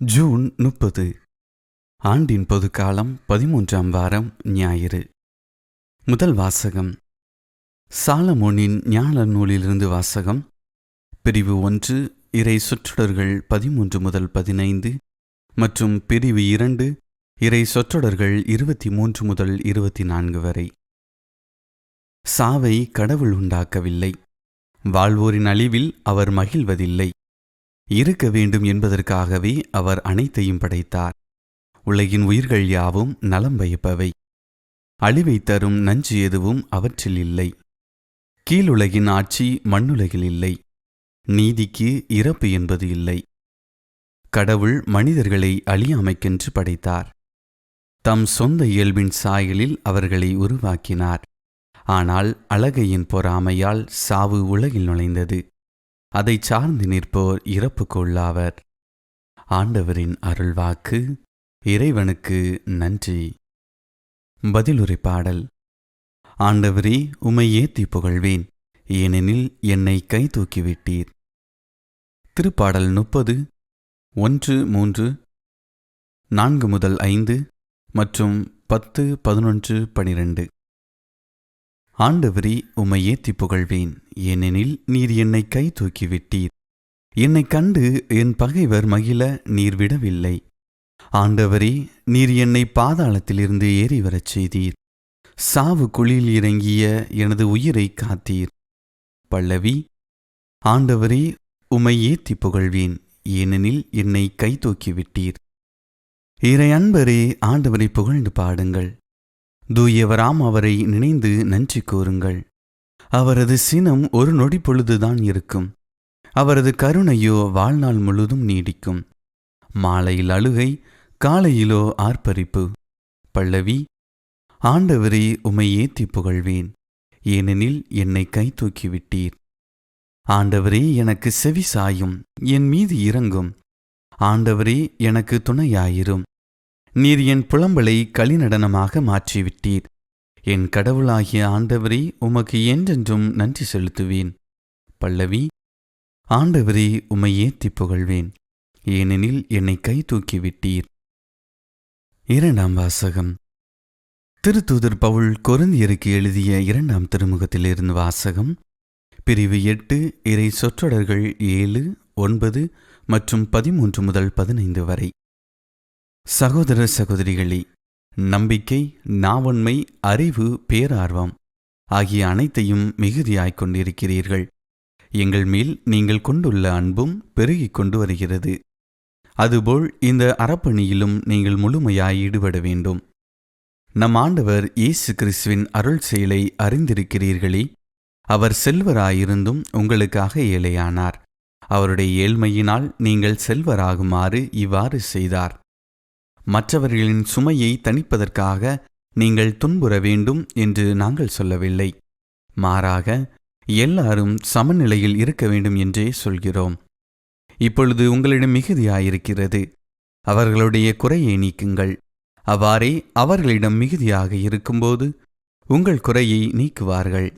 June முப்பது. ஆண்டின் பொதுக்காலம் பதிமூன்றாம் வாரம் ஞாயிறு. முதல் வாசகம். சாலமோனின் ஞான நூலிலிருந்து வாசகம். பிரிவு ஒன்று இறை சொற்றொடர்கள் பதிமூன்று முதல் பதினைந்து மற்றும் பிரிவு இரண்டு இறை சொற்றொடர்கள் இருபத்தி மூன்று முதல் இருபத்தி நான்கு வரை. சாவை கடவுள் உண்டாக்கவில்லை. வாழ்வோரின் அழிவில் அவர் மகிழ்வதில்லை. இருக்க வேண்டும் என்பதற்காகவே அவர் அனைத்தையும் படைத்தார். உலகின் உயிர்கள் யாவும் நலம் பயப்பவை. அழிவை தரும் நஞ்சு எதுவும் அவற்றில் இல்லை. கீழுலகின் ஆட்சி மண்ணுலகில் இல்லை. நீதிக்கு இறப்பு என்பது இல்லை. கடவுள் மனிதர்களை அழியாமைக்கென்று படைத்தார். தம் சொந்த இயல்பின் சாயலில் அவர்களை உருவாக்கினார். ஆனால் அழகையின் பொறாமையால் சாவு உலகில் நுழைந்தது. அதைச் சார்ந்து நிற்போர் இறப்புக்குள்ளாவர் ஆண்டவரின் அருள்வாக்கு இறைவனுக்கு நன்றி. பதிலுரை பாடல். ஆண்டவரே உமை ஏத்தி புகழ்வேன் ஏனெனில் என்னை கை தூக்கிவிட்டீர் திருப்பாடல் முப்பது ஒன்று மூன்று நான்கு முதல் ஐந்து மற்றும் பத்து பதினொன்று பனிரெண்டு. ஆண்டவரே உமை ஏத்தி புகழ்வேன் ஏனெனில் நீர் என்னை கை தூக்கிவிட்டீர். என்னை கண்டு என் பகைவர் மகிழ நீர் விடவில்லை. ஆண்டவரே நீர் என்னை பாதாளத்திலிருந்து ஏறி வரச் செய்தீர். சாவு குழியில் இறங்கிய எனது உயிரை காத்தீர். பல்லவி ஆண்டவரே உம்மை ஏத்தி புகழ்வேன் ஏனெனில் என்னை கை தூக்கிவிட்டீர். இறை அன்பரே ஆண்டவரை புகழ்ந்து பாடுங்கள். தூயவராம் அவரை நினைந்து நன்றி கூறுங்கள். அவரது சினம் ஒரு நொடி பொழுதுதான் இருக்கும். அவரது கருணையோ வாழ்நாள் முழுதும் நீடிக்கும். மாலையில் அழுகை காலையிலோ ஆர்ப்பரிப்பு. பல்லவி ஆண்டவரே உமை ஏத்தி புகழ்வேன். ஏனெனில் என்னை கை தூக்கிவிட்டீர். ஆண்டவரே எனக்கு செவி சாயும். என் மீது இறங்கும். ஆண்டவரே எனக்கு துணையாயிரும். நீர் என் புலம்பலை களிநடனமாக மாற்றிவிட்டீர். என் கடவுளாகிய ஆண்டவரே உமக்கு என்றென்றும் நன்றி செலுத்துவேன். பல்லவி ஆண்டவரே உமை ஏத்தி புகழ்வேன். ஏனெனில் என்னை கை தூக்கிவிட்டீர் இரண்டாம் வாசகம். திருத்தூதர் பவுல் கொருந்தியருக்கு எழுதிய இரண்டாம் திருமுகத்திலிருந்து வாசகம். பிரிவு எட்டு இறை சொற்றொடர்கள் ஏழு ஒன்பது மற்றும் பதிமூன்று முதல் பதினைந்து வரை. சகோதர சகோதரிகளே நம்பிக்கை நாவன்மை அறிவு பேரார்வம் ஆகிய அனைத்தையும் மிகுதியாய்க் கொண்டிருக்கிறீர்கள். எங்கள் மேல் நீங்கள் கொண்டுள்ள அன்பும் பெருகிக் கொண்டு வருகிறது. அதுபோல் இந்த அறப்பணியிலும் நீங்கள் முழுமையாய் ஈடுபட வேண்டும். நம் ஆண்டவர் இயேசு கிறிஸ்துவின் அருள் செயலை அறிந்திருக்கிறீர்களே அவர் செல்வராயிருந்தும் உங்களுக்காக ஏழையானார். அவருடைய ஏழ்மையினால் நீங்கள் செல்வராகுமாறு இவ்வாறு செய்தார். மற்றவர்களின் சுமையை தணிப்பதற்காக நீங்கள் துன்புற வேண்டும் என்று நாங்கள் சொல்லவில்லை. மாறாக எல்லாரும் சமநிலையில் இருக்க வேண்டும் என்றே சொல்கிறோம். இப்பொழுது உங்களிடம் மிகுதியாயிருக்கிறது. அவர்களுடைய குறையை நீக்குங்கள். அவ்வாறே அவர்களிடம் மிகுதியாக இருக்கும்போது உங்கள் குறையை நீக்குவார்கள்.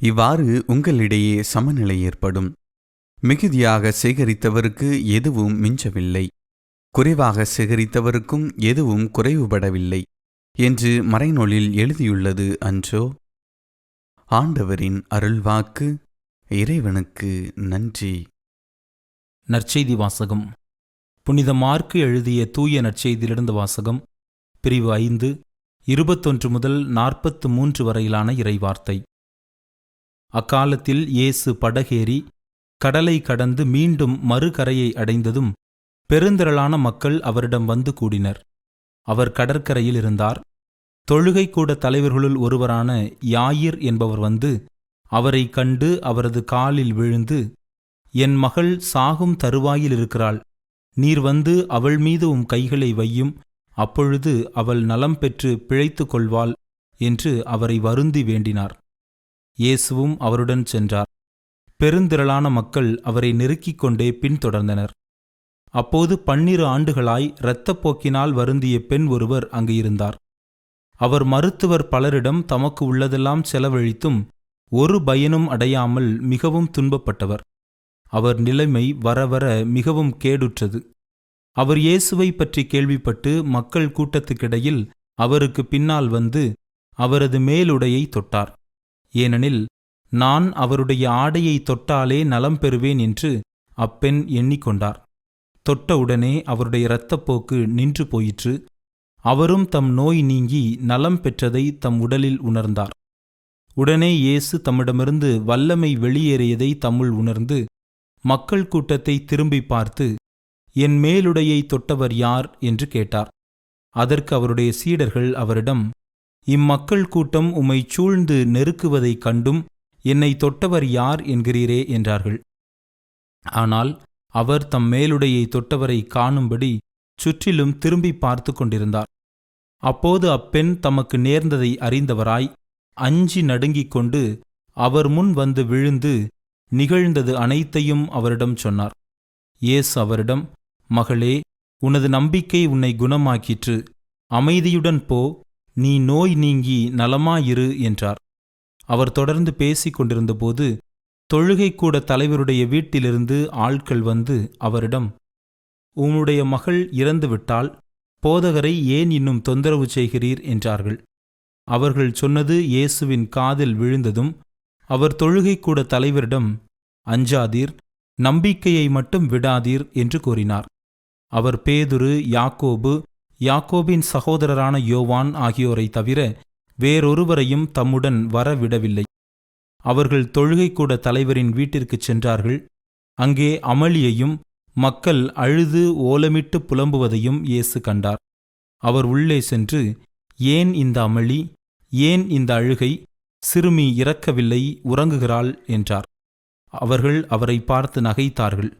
இவ்வாறு உங்களிடையே சமநிலை ஏற்படும். மிகுதியாக சேகரித்தவருக்கு எதுவும் மிஞ்சவில்லை. குறைவாக சேகரித்தவருக்கும் எதுவும் குறைவுபடவில்லை என்று மறைநூலில் எழுதியுள்ளது அன்றோ. ஆண்டவரின் அருள்வாக்கு இறைவனுக்கு நன்றி. நற்செய்தி வாசகம். புனித மார்க்கு எழுதிய தூய நற்செய்தியிலிருந்து வாசகம். பிரிவு ஐந்து இருபத்தொன்று முதல் நாற்பத்து மூன்று வரையிலான இறைவார்த்தை. அக்காலத்தில் இயேசு படகேறி கடலை கடந்து மீண்டும் மறுகரையை அடைந்ததும் பெருந்திரளான மக்கள் அவரிடம் வந்து கூடினர். அவர் கடற்கரையில் இருந்தார். தொழுகை கூட தலைவர்களுள் ஒருவரான யாயிர் என்பவர் வந்து அவரை கண்டு அவரது காலில் விழுந்து என் மகள் சாகும் தருவாயில் இருக்கிறாள். நீர் வந்து அவள் மீது உம் கைகளை வையும். அப்பொழுது அவள் நலம் பெற்று பிழைத்து கொள்வாள் என்று அவரை வருந்தி வேண்டினார். இயேசுவும் அவருடன் சென்றார். பெருந்திரளான மக்கள் அவரை நெருக்கிக் கொண்டே பின்தொடர்ந்தனர். அப்போது பன்னிரு ஆண்டுகளாய் இரத்தப்போக்கினால் வருந்திய பெண் ஒருவர் அங்கு இருந்தார். அவர் மருத்துவர் பலரிடம் தமக்கு உள்ளதெல்லாம் செலவழித்தும் ஒரு பயனும் அடையாமல் மிகவும் துன்பப்பட்டவர். அவர் நிலைமை வர வர மிகவும் கேடுற்றது. அவர் இயேசுவை பற்றி கேள்விப்பட்டு மக்கள் கூட்டத்துக்கிடையில் அவருக்கு பின்னால் வந்து அவரது மேலுடையை தொட்டார். ஏனெனில் நான் அவருடைய ஆடையை தொட்டாலே நலம் பெறுவேன் என்று அப்பெண் எண்ணிக்கொண்டார். தொட்டவுடனே அவருடைய இரத்தப்போக்கு நின்று போயிற்று. அவரும் தம் நோய் நீங்கி நலம் பெற்றதை தம் உடலில் உணர்ந்தார். உடனே இயேசு தம்மிடமிருந்து வல்லமை வெளியேறியதை தம்முள் உணர்ந்து மக்கள் கூட்டத்தை திரும்பி பார்த்து என் மேலுடையை தொட்டவர் யார்? என்று கேட்டார். அதற்கு அவருடைய சீடர்கள் அவரிடம் இம்மக்கள் கூட்டம் உம்மை சூழ்ந்து நெருக்குவதைக் கண்டும் என்னை தொட்டவர் யார் என்கிறீரே? என்றார்கள். ஆனால் அவர் தம் மேலுடையை தொட்டவரை காணும்படி சுற்றிலும் திரும்பி பார்த்து கொண்டிருந்தார். அப்போது அப்பெண் தமக்கு நேர்ந்ததை அறிந்தவராய் அஞ்சி நடுங்கிக் கொண்டு அவர் முன் வந்து விழுந்து நிகழ்ந்தது அனைத்தையும் அவரிடம் சொன்னார். இயேசு அவரிடம் மகளே உனது நம்பிக்கை உன்னை குணமாக்கிற்று. அமைதியுடன் போ நீ நோய் நீங்கி நலமாயிரு என்றார். அவர் தொடர்ந்து பேசிக் கொண்டிருந்தபோது தொழுகைக்கூட தலைவருடைய வீட்டிலிருந்து ஆட்கள் வந்து அவரிடம் உம்முடைய மகள் இறந்துவிட்டால் போதகரை ஏன் இன்னும் தொந்தரவு செய்கிறீர்? என்றார்கள். அவர்கள் சொன்னது இயேசுவின் காதில் விழுந்ததும் அவர் தொழுகைக்கூட தலைவரிடம் அஞ்சாதீர் நம்பிக்கையை மட்டும் விடாதீர் என்று கூறினார். அவர் பேதுரு யாக்கோபு யாக்கோபின் சகோதரரான யோவான் ஆகியோரை தவிர வேறொருவரையும் தம்முடன் வரவிடவில்லை. அவர்கள் தொழுகைக்கூட தலைவரின் வீட்டிற்குச் சென்றார்கள். அங்கே அமளியையும் மக்கள் அழுது ஓலமிட்டு புலம்புவதையும் இயேசு கண்டார். அவர் உள்ளே சென்று ஏன் இந்த அமளி? ஏன் இந்த அழுகை? சிறுமி இறக்கவில்லை உறங்குகிறாள் என்றார். அவர்கள் அவரை பார்த்து நகைத்தார்கள்.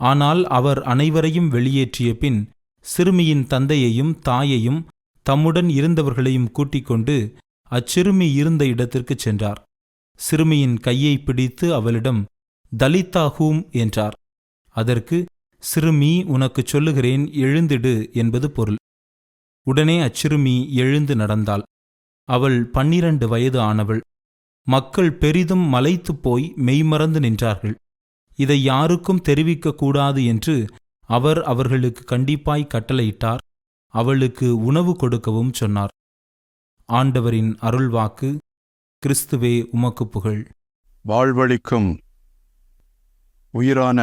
ஆனால் அவர் அனைவரையும் வெளியேற்றிய பின் சிறுமியின் தந்தையையும் தாயையும் தம்முடன் இருந்தவர்களையும் கூட்டிக் கொண்டு அச்சிறுமி இருந்த இடத்திற்குச் சென்றார். சிறுமியின் கையை பிடித்து அவளிடம் தலிதா ஹூம் என்றார். அதற்கு சிறுமி உனக்குச் சொல்லுகிறேன் எழுந்திடு என்பது பொருள். உடனே அச்சிறுமி எழுந்து நடந்தாள். அவள் பன்னிரண்டு வயது ஆனவள். மக்கள் பெரிதும் மலைத்துப் போய் மெய்மறந்து நின்றார்கள். இதை யாருக்கும் தெரிவிக்கக் கூடாது என்று அவர் அவர்களுக்கு கண்டிப்பாய் கட்டளையிட்டார். அவளுக்கு உணவு கொடுக்கவும் சொன்னார். ஆண்டவரின் அருள்வாக்கு கிறிஸ்துவே உமக்கு புகழ். வாழ்வழிக்கும் உயிரான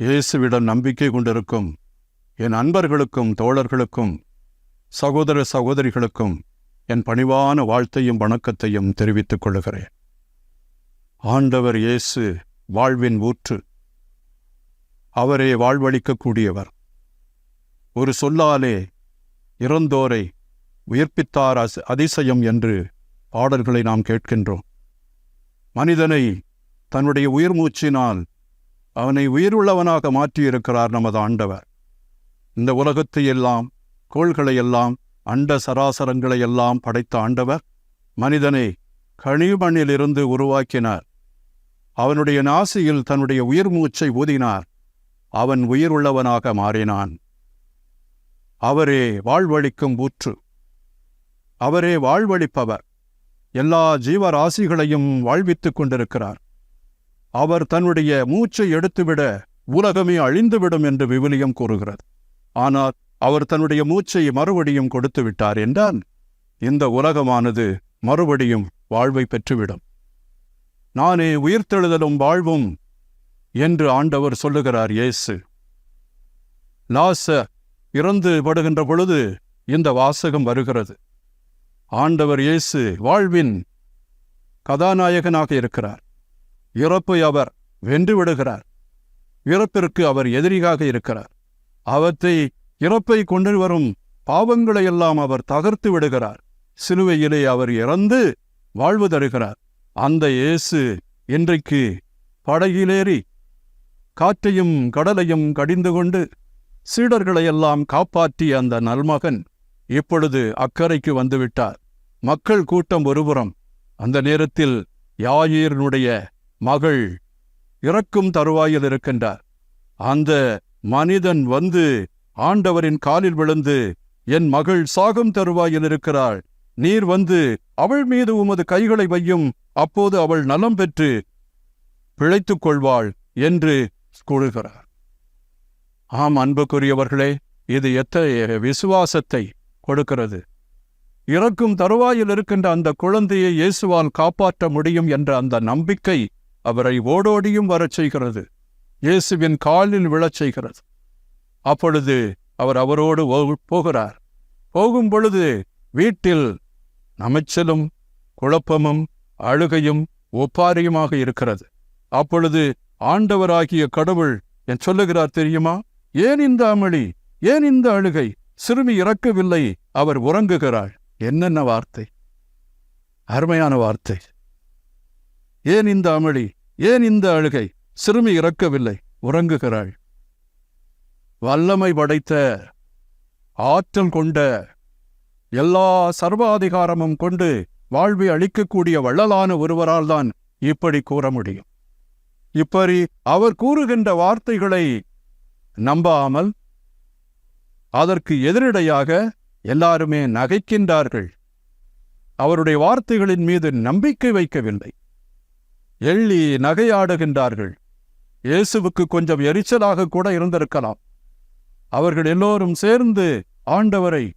இயேசுவிடம் நம்பிக்கை கொண்டிருக்கும் என் அன்பர்களுக்கும் தோழர்களுக்கும் சகோதர சகோதரிகளுக்கும் என் பணிவான வாழ்த்தையும் வணக்கத்தையும் தெரிவித்துக் கொள்கிறேன் ஆண்டவர் இயேசு வாழ்வின் ஊற்று. அவரே வாழ்வழிக்கக்கூடியவர். ஒரு சொல்லாலே இறந்தோரை உயிர்ப்பித்தார் அதிசயம் என்று பாடல்களை நாம் கேட்கின்றோம். மனிதனை தன்னுடைய உயிர் மூச்சினால் அவனை உயிருள்ளவனாக மாற்றியிருக்கிறார் நமது ஆண்டவர். இந்த உலகத்தை எல்லாம் கோள்களை எல்லாம் அண்ட சராசரங்களை எல்லாம் படைத்த ஆண்டவர் மனிதனை கனிமண்ணிலிருந்து உருவாக்கினார். அவனுடைய நாசியில் தன்னுடைய உயிர் மூச்சை ஊதினார். அவன் உயிருள்ளவனாக மாறினான். அவரே வாழ்வழிக்கும் ஊற்று. அவரே வாழ்வழிப்பவர். எல்லா ஜீவராசிகளையும் வாழ்வித்துக் கொண்டிருக்கிறார். அவர் தன்னுடைய மூச்சை எடுத்துவிட உலகமே அழிந்துவிடும் என்று விவிலியம் கூறுகிறது. ஆனால் அவர் தன்னுடைய மூச்சை மறுபடியும் கொடுத்து விட்டார் என்றால் இந்த உலகமானது மறுபடியும் வாழ்வை பெற்றுவிடும். நானே உயிர்த்தெழுதலும் வாழ்வும் என்று ஆண்டவர் சொல்லுகிறார் இயேசு. லாச இறந்து படுகின்ற பொழுது இந்த வாசகம் வருகிறது. ஆண்டவர் இயேசு வாழ்வின் கதாநாயகனாக இருக்கிறார். இறப்பை அவர் வென்று விடுகிறார். இறப்பிற்கு அவர் எதிரியாக இருக்கிறார். அவற்றை இறப்பை கொண்டு வரும் பாவங்களையெல்லாம் அவர் தகர்த்து விடுகிறார். சிலுவையிலே அவர் இறந்து வாழ்வு தருகிறார். அந்த இயேசு இன்றைக்கு படகிலேறி காற்றையும் கடலையும் கடிந்து கொண்டு சீடர்களையெல்லாம் காப்பாற்றிய அந்த நல்மகன் இப்பொழுது அக்கறைக்கு வந்துவிட்டார். மக்கள் கூட்டம் ஒருபுறம் அந்த நேரத்தில் யாயீரனுடைய மகள் இறக்கும் தருவாயில் இருக்கின்றார். அந்த மனிதன் வந்து ஆண்டவரின் காலில் விழுந்து என் மகள் சாகும் தருவாயில் இருக்கிறாள். நீர் வந்து அவள் மீது உமது கைகளை வையும் அப்போது அவள் நலம் பெற்று பிழைத்துக் கொள்வாள் என்று கூறுகிறார். ஆம் அன்புக்குரியவர்களே இது எத்தகைய விசுவாசத்தை கொடுக்கிறது. இறக்கும் தருவாயில் இருக்கின்ற அந்த குழந்தையை இயேசுவால் காப்பாற்ற முடியும் என்ற அந்த நம்பிக்கை அவரை ஓடோடியும் வரச் செய்கிறது. இயேசுவின் காலில் விழச் செய்கிறது. அப்பொழுது அவர் அவரோடு போகிறார். போகும் பொழுது வீட்டில் நமைச்சலும் குழப்பமும் அழுகையும் ஒப்பாரியுமாக இருக்கிறது. அப்பொழுது ஆண்டவராகிய கடவுள் என் சொல்லுகிறார் தெரியுமா? ஏன் இந்த அமளி? ஏன் இந்த அழுகை? சிறுமி இறக்கவில்லை அவர் உறங்குகிறாள். என்னென்ன வார்த்தை? அருமையான வார்த்தை. ஏன் இந்த அமளி? ஏன் இந்த அழுகை? சிறுமி இறக்கவில்லை உறங்குகிறாள். வல்லமை படைத்த ஆற்றல் கொண்ட எல்லா சர்வாதிகாரமும் கொண்டு வாழ்வை அளிக்கக்கூடிய வள்ளலான ஒருவரால் தான் இப்படி கூற முடியும். இப்படி அவர் கூறுகின்ற வார்த்தைகளை நம்பாமல் அதற்கு எதிரடையாக எல்லாருமே நகைக்கின்றார்கள். அவருடைய வார்த்தைகளின் மீது நம்பிக்கை வைக்கவில்லை. எள்ளி நகையாடுகின்றார்கள். இயேசுவுக்கு கொஞ்சம் எரிச்சலாக கூட இருந்திருக்கலாம். அவர்கள் எல்லோரும் சேர்ந்து ஆண்டவரை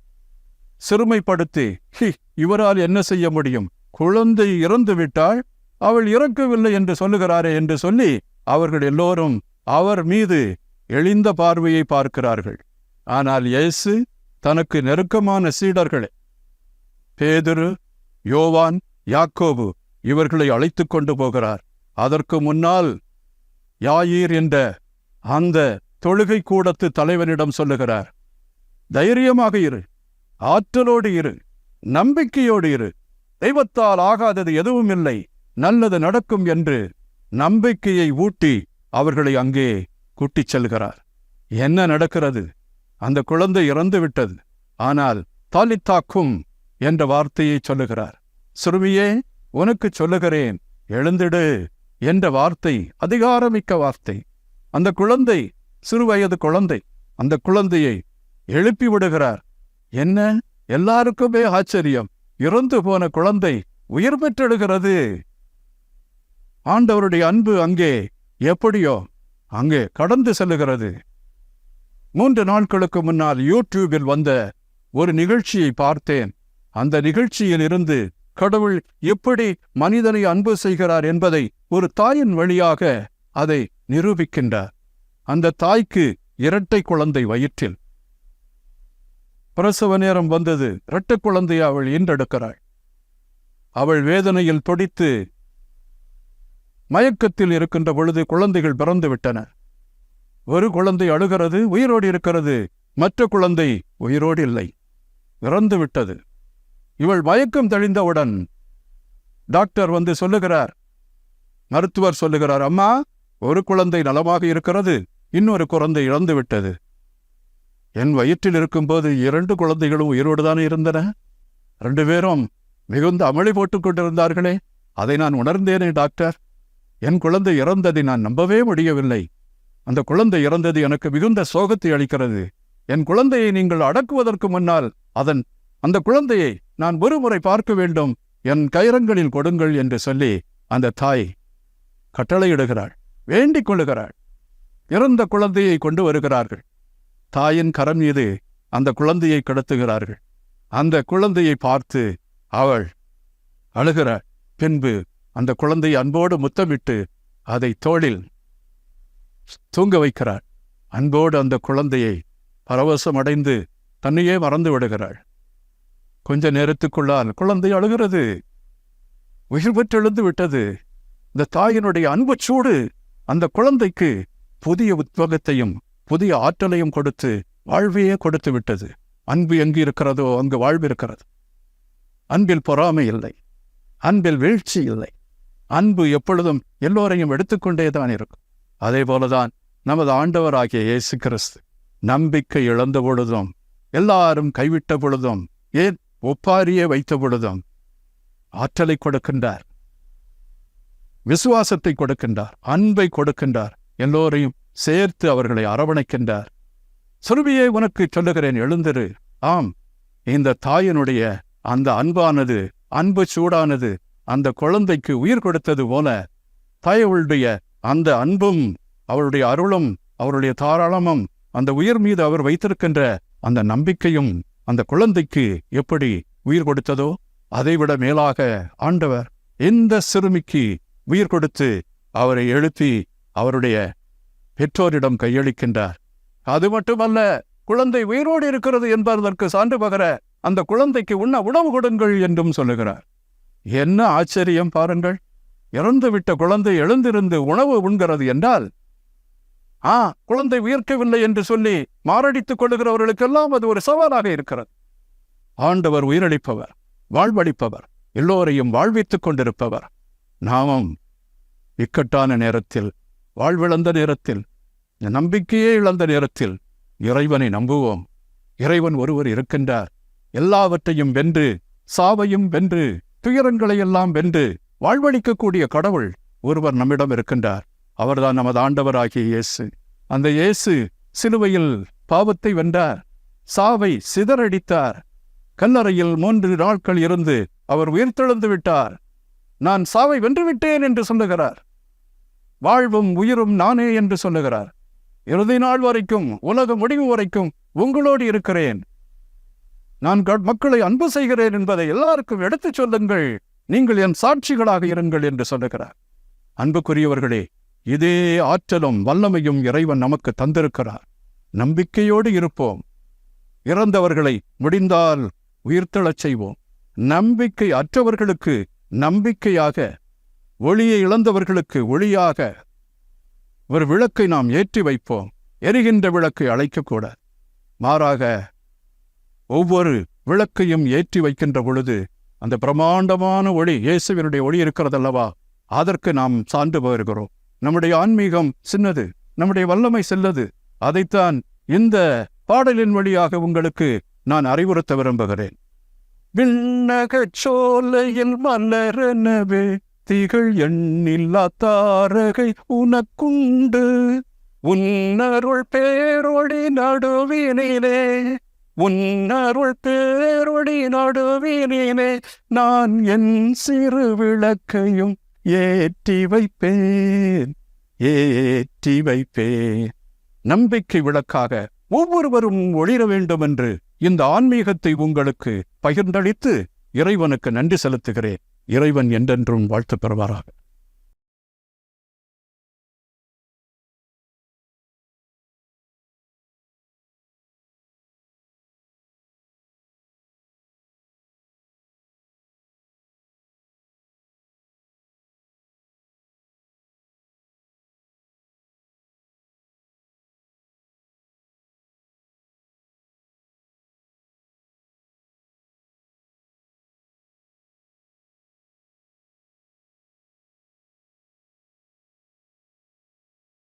சிறுமைப்படுத்தி "ஹி, இவரால் என்ன செய்ய முடியும்? குழந்தை இறந்து விட்டால் அவள் இறக்கவில்லை என்று சொல்லுகிறாரே என்று சொல்லி அவர்கள் எல்லோரும் அவர் மீது எளிந்த பார்வையை பார்க்கிறார்கள். ஆனால் இயேசு தனக்கு நெருக்கமான சீடர்களே. பேதுரு யோவான் யாக்கோபு இவர்களை அழைத்துக் கொண்டு போகிறார். அதற்கு முன்னால் யாயீர் என்ற அந்த தொழுகை கூடத்து தலைவனிடம் சொல்லுகிறார் தைரியமாக இரு ஆற்றலோடு இரு நம்பிக்கையோடு இரு. தெய்வத்தால் ஆகாதது எதுவும் இல்லை நல்லது நடக்கும் என்று நம்பிக்கையை ஊட்டி அவர்களை அங்கே கூட்டிச் செல்கிறார். என்ன நடக்கிறது? அந்த குழந்தை இறந்து விட்டது ஆனால் தாலித்தாக்கும் என்ற வார்த்தையை சொல்லுகிறார். சிறுமியே உனக்கு சொல்லுகிறேன் எழுந்திடு என்ற வார்த்தை அதிகாரமிக்க வார்த்தை. அந்த குழந்தை சிறுவயது குழந்தை அந்த குழந்தையை எழுப்பி விடுகிறார். என்ன? எல்லாருக்குமே ஆச்சரியம். இறந்து போன குழந்தை உயிர் பெற்றெடுகிறது. ஆண்டவருடைய அன்பு அங்கே எப்படியோ அங்கே கடந்து செல்லுகிறது. மூன்று நாட்களுக்கு முன்னால் யூடியூபில் வந்த ஒரு நிகழ்ச்சியை பார்த்தேன். அந்த நிகழ்ச்சியில் இருந்து கடவுள் எப்படி மனிதனை அன்பு செய்கிறார் என்பதை ஒரு தாயின் வழியாக அதை நிரூபிக்கின்றார். அந்த தாய்க்கு இரட்டை குழந்தை வயிற்றில். பிரசவ நேரம் வந்தது. இரட்டை குழந்தையை அவள் ஈன்றெடுக்கிறாள். அவள் வேதனையில் துடித்து மயக்கத்தில் இருக்கின்ற பொழுது குழந்தைகள் பிறந்துவிட்டன. ஒரு குழந்தை அழுகிறது உயிரோடு இருக்கிறது. மற்ற குழந்தை உயிரோடு இல்லை. இறந்து விட்டது. இவள் மயக்கம் தெளிந்தவுடன் டாக்டர் வந்து சொல்லுகிறார். மருத்துவர் சொல்லுகிறார் அம்மா ஒரு குழந்தை நலமாக இருக்கிறது இன்னொரு குழந்தை இழந்து விட்டது. என் வயிற்றில் இருக்கும்போது இரண்டு குழந்தைகளும் உயிரோடு தானே இருந்தன? ரெண்டு பேரும் மிகுந்த அமளி போட்டுக் கொண்டிருந்தார்களே. அதை நான் உணர்ந்தேனே டாக்டர். என் குழந்தை இறந்ததை நான் நம்பவே முடியவில்லை. அந்த குழந்தை இறந்தது எனக்கு மிகுந்த சோகத்தை அளிக்கிறது. என் குழந்தையை நீங்கள் அடக்குவதற்கு முன்னால் அதன் அந்த குழந்தையை நான் ஒருமுறை பார்க்க வேண்டும். என் கயிறங்களில் கொடுங்கள் என்று சொல்லி அந்த தாய் கட்டளையிடுகிறாள் வேண்டிக் கொள்ளுகிறாள். இறந்த குழந்தையை கொண்டு வருகிறார்கள். தாயின் கரம் மீது அந்த குழந்தையை கடத்துகிறார்கள். அந்த குழந்தையை பார்த்து அவள் அழுகிறாள். பின்பு அந்த குழந்தை அன்போடு முத்தமிட்டு அதை தோளில் தூங்க வைக்கிறாள். அன்போடு அந்த குழந்தையை பரவசம் அடைந்து தன்னையே மறந்து விடுகிறாள். கொஞ்ச நேரத்துக்குள்ளால் குழந்தை அழுகிறது. உயிர் பெற்றெழுந்து விட்டது. இந்த தாயினுடைய அன்புச் சூடு அந்த குழந்தைக்கு புதிய உத்வேகத்தையும் புதிய ஆற்றலையும் கொடுத்து வாழ்வையே கொடுத்து விட்டது. அன்பு எங்கு இருக்கிறதோ அங்கு வாழ்வு இருக்கிறது அன்பில் பொறாமை இல்லை. அன்பில் வீழ்ச்சி இல்லை. அன்பு எப்பொழுதும் எல்லோரையும் எடுத்துக்கொண்டே தான் இருக்கும். அதே போலதான் நமது ஆண்டவராகிய இயேசு கிறிஸ்து நம்பிக்கை இழந்த பொழுதும் எல்லாரும் கைவிட்ட பொழுதும் ஏன் ஒப்பாரியே வைத்த பொழுதும் ஆற்றலை கொடுக்கின்றார். விசுவாசத்தை கொடுக்கின்றார். அன்பை கொடுக்கின்றார். எல்லோரையும் சேர்த்து அவர்களை அரவணைக்கின்றார். சுருபியை உனக்கு சொல்லுகிறேன் எழுந்திரு. ஆம் இந்த தாயினுடைய அந்த அன்பானது அன்பு சூடானது அந்த குழந்தைக்கு உயிர் கொடுத்தது போல தாயவளுடைய அந்த அன்பும் அவருடைய அருளும் அவருடைய தாராளமும் அந்த உயிர் மீது அவர் வைத்திருக்கின்ற அந்த நம்பிக்கையும் அந்த குழந்தைக்கு எப்படி உயிர் கொடுத்ததோ அதைவிட மேலாக ஆண்டவர் இந்த சிறுமிக்கு உயிர் கொடுத்து அவரை எழுப்பி அவருடைய பெற்றோரிடம் கையளிக்கின்றார். அது மட்டுமல்ல குழந்தை உயிரோடு இருக்கிறது என்பதற்கு சான்று பகர அந்த குழந்தைக்கு உண்ண உணவு கொடுங்கள் என்றும் சொல்லுகிறார். என்ன ஆச்சரியம் பாருங்கள். இறந்துவிட்ட குழந்தை எழுந்திருந்து உணவு உண்கிறது என்றால் ஆ குழந்தை உயிர்க்கவில்லை என்று சொல்லி மாரடித்துக் கொள்ளுகிறவர்களுக்கெல்லாம் அது ஒரு சவாலாக இருக்கிறது. ஆண்டவர் உயிரளிப்பவர் வாழ்வளிப்பவர் எல்லோரையும் வாழ்வித்துக் கொண்டிருப்பவர். நாமும் இக்கட்டான நேரத்தில் வாழ்விழந்த நேரத்தில் நம்பிக்கையே இழந்த நேரத்தில் இறைவனை நம்புவோம். இறைவன் ஒருவர் இருக்கின்றார். எல்லாவற்றையும் வென்று சாவையும் வென்று துயரங்களை எல்லாம் வென்று வாழ்வளிக்கக்கூடிய கடவுள் ஒருவர் நம்மிடம் இருக்கின்றார். அவர்தான் நமது ஆண்டவராகிய இயேசு. அந்த இயேசு சிலுவையில் பாவத்தை வென்றார். சாவை சிதறடித்தார். கல்லறையில் மூன்று நாட்கள் இருந்து அவர் உயிர்த்தெழுந்து விட்டார். நான் சாவை வென்றுவிட்டேன் என்று சொல்லுகிறார். வாழ்வும் உயிரும் நானே என்று சொல்லுகிறார். இறுதி நாள் வரைக்கும் உலக முடிவு வரைக்கும் உங்களோடு இருக்கிறேன். நான் க- மக்களை அன்பு செய்கிறேன் என்பதை எல்லாருக்கும் எடுத்துச் சொல்லுங்கள். நீங்கள் என் சாட்சிகளாக இருங்கள் என்று சொல்லுகிறார். அன்புக்குரியவர்களே இதே ஆற்றலும் வல்லமையும் இறைவன் நமக்கு தந்திருக்கிறார். நம்பிக்கையோடு இருப்போம். இறந்தவர்களை முடிந்தால் உயிர்த்தெழச் செய்வோம். நம்பிக்கை அற்றவர்களுக்கு நம்பிக்கையாக ஒளியை இழந்தவர்களுக்கு ஒளியாக ஒரு விளக்கை நாம் ஏற்றி வைப்போம். எரிகின்ற விளக்கை அழைக்கக்கூட. மாறாக ஒவ்வொரு விளக்கையும் ஏற்றி வைக்கின்ற பொழுது அந்த பிரமாண்டமான ஒளி இயேசுவினுடைய ஒளி இருக்கிறதல்லவா? அதற்கு நாம் சான்று போயிருக்கிறோம். நம்முடைய ஆன்மீகம் சின்னது நம்முடைய வல்லமை செல்லது. அதைத்தான் இந்த பாடலின் வழியாக உங்களுக்கு நான் அறிவுறுத்த விரும்புகிறேன். விண்ணகச் சோலையில் மலரனவே திகழ் எண்ணில்லா தாரகை உனக்குண்டு. உன்னருள் பேரொழி நடுவினிலே உன்னருள் பேரொடி நடுவினிலே நான் என் சிறு விளக்கையும் ஏற்றி வைப்பேன் ஏற்றி வைப்பேன். நம்பிக்கை விளக்காக ஒவ்வொருவரும் ஒளிர வேண்டும் என்று இந்த ஆன்மீகத்தை உங்களுக்கு பகிர்ந்தளித்து இறைவனுக்கு நன்றி செலுத்துகிறேன். இறைவன் என்றென்றும் வாழ்த்து பெறுவாராக.